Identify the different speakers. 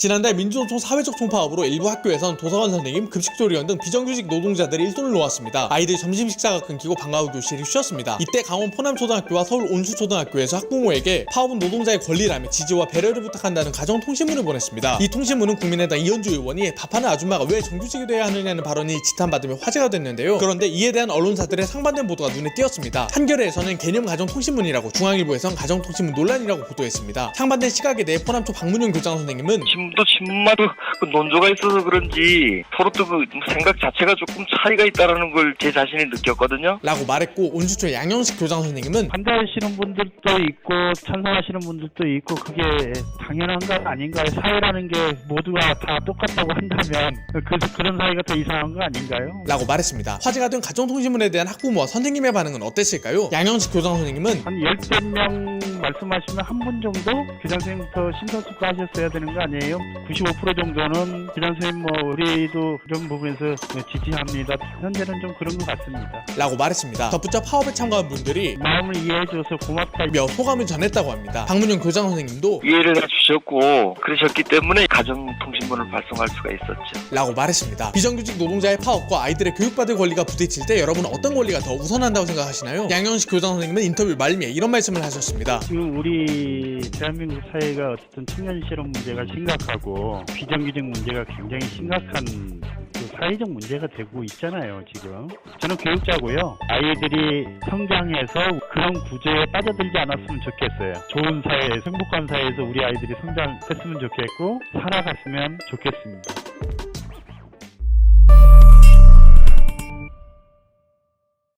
Speaker 1: 지난달 민주노총 사회적 총파업으로 일부 학교에선 도서관 선생님, 급식조리원 등 비정규직 노동자들이 일손을 놓았습니다. 아이들 점심 식사가 끊기고 방과 후 교실이 쉬었습니다. 이때 강원 포남초등학교와 서울 온수초등학교에서 학부모에게 파업은 노동자의 권리라며 지지와 배려를 부탁한다는 가정통신문을 보냈습니다. 이 통신문은 국민의당 이현주 의원이 밥하는 아줌마가 왜 정규직이 돼야 하느냐는 발언이 지탄받으며 화제가 됐는데요. 그런데 이에 대한 언론사들의 상반된 보도가 눈에 띄었습니다. 한겨레에서는 개념 가정통신문이라고 중앙일보에선 가정통신문 논란이라고 보도했습니다. 상반된 시각에 대해 포남초 박문영 교장 선생님은
Speaker 2: 신문도 신문마도 그 논조가 있어서 그런지 서로 또 그 생각 자체가 조금 차이가 있다라는 걸 제 자신이 느꼈거든요.
Speaker 1: 라고 말했고 온수초 양영식 교장 선생님은
Speaker 3: 반대하시는 분들도 있고 찬성하시는 분들도 있고 그게 당연한 것 아닌가요? 사회라는 게 모두가 다 똑같다고 한다면 그, 그런 사회가 더 이상한 거 아닌가요?
Speaker 1: 라고 말했습니다. 화제가 된 가정통신문에 대한 학부모와 선생님의 반응은 어땠을까요? 양영식 교장 선생님은
Speaker 3: 한 열댓 명 말씀하시면 한 분 정도 교장 선생님부터 심사숙고하셨어야 되는 거 아니에요? 95% 정도는 교장 선생님 뭐 우리도 이런 부분에서 지지합니다. 현재는 좀 그런 것 같습니다.
Speaker 1: 라고 말했습니다. 덧붙여 파업에 참가한 분들이
Speaker 3: 마음을 이해해줘서 고맙다.
Speaker 1: 며 소감을 전했다고 합니다. 박문영 교장 선생님도
Speaker 2: 이해를 해주셨고 그러셨기 때문에 가정통신문을 발송할 수가 있었죠.
Speaker 1: 라고 말했습니다. 비정규직 노동자의 파업과 아이들의 교육받을 권리가 부딪힐 때 여러분은 어떤 권리가 더 우선한다고 생각하시나요? 양영식 교장 선생님은 인터뷰 말미에 이런 말씀을 하셨습니다.
Speaker 3: 지금 우리 대한민국 사회가 어쨌든 청년 실업 문제가 심각 하고 비정규직 문제가 굉장히 심각한 그 사회적 문제가 되고 있잖아요 지금. 저는 교육자고요. 아이들이 성장해서 그런 구조에 빠져들지 않았으면 좋겠어요. 좋은 사회 행복한 사회에서 우리 아이들이 성장했으면 좋겠고 살아갔으면 좋겠습니다